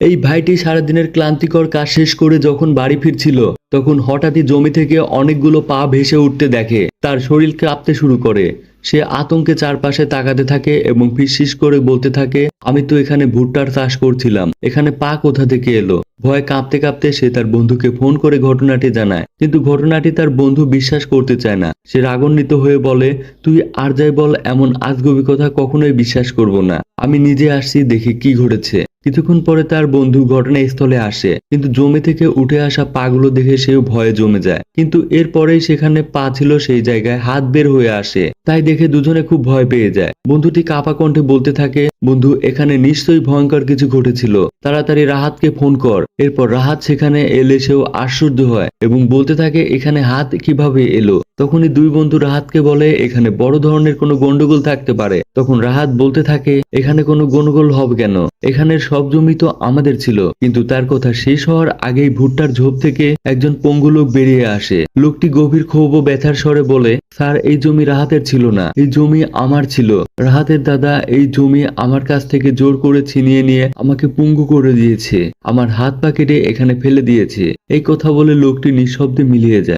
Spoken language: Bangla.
এই ভাইটি সারাদিনের ক্লান্তিকর কাজ শেষ করে যখন বাড়ি ফিরছিল, তখন হঠাৎই জমি থেকে অনেকগুলো পা ভেসে উঠতে দেখে। তার শরীর কাঁপতে শুরু করে। সে আতঙ্কে চারপাশে তাকাতে থাকে এবং ফিসফিস করে বলতে থাকে আমি তো এখানে ভুট্টার চাষ করছিলাম। এখানে পা কোথা থেকে এলো? ভয়ে কাঁপতে কাঁপতে সে তার বন্ধুকে ফোন করে ঘটনাটি জানায়। কিন্তু ঘটনাটি তার বন্ধু বিশ্বাস করতে চায় না। সে রাগান্বিত হয়ে বলে, তুই আর যাই বল, এমন আজগবি কথা কখনোই বিশ্বাস করব না। আমি নিজে আসছি, দেখি কি ঘটেছে। কিছুক্ষণ পরে তার বন্ধু ঘটনাস্থলে আসে। কিন্তু জমি থেকে উঠে আসা পাগুলো দেখে সেও ভয়ে জমে যায়। কিন্তু এরপরেই সেখানে পা ছিল সেই জায়গায় হাত বের হয়ে আসে। তাই দেখে দুজনে খুব ভয় পেয়ে যায়। বন্ধুটি কাপা কণ্ঠে বলতে থাকে বন্ধু, এখানে নিশ্চয়ই ভয়ঙ্কর কিছু ঘটেছিল। তাড়াতাড়ি রাহাতকে ফোন কর। এরপর রাহাত সেখানে এলে সেও আশ্চর্য হয় এবং বলতে থাকে, এখানে হাত কীভাবে এলো? তখনই দুই বন্ধু রাহাতকে বলে, এখানে বড় ধরনের কোনো গন্ডগোল থাকতে পারে। তখন রাহাত বলতে থাকে, এখানে কোনো গন্ডগোল হবে কেন? এখানে সব জমি তো আমাদের ছিল, কিন্তু তার কথা শেষ হওয়ার আগেই ভুট্টার ঝোপ থেকে একজন পঙ্গু লোক বেরিয়ে আসে। লোকটি গভীর ক্ষোভ ও ব্যথার স্বরে বলে স্যার এই জমি রাহাতের ছিল না, এই জমি আমার ছিল। রাহাতের দাদা এই জমি আমার কাছ থেকে জোর করে ছিনিয়ে নিয়ে আমাকে পুঙ্গু করে দিয়েছে। আমার হাত পা কেটে এখানে ফেলে দিয়েছে। এই কথা বলে লোকটি নিঃশব্দে মিলিয়ে যায়।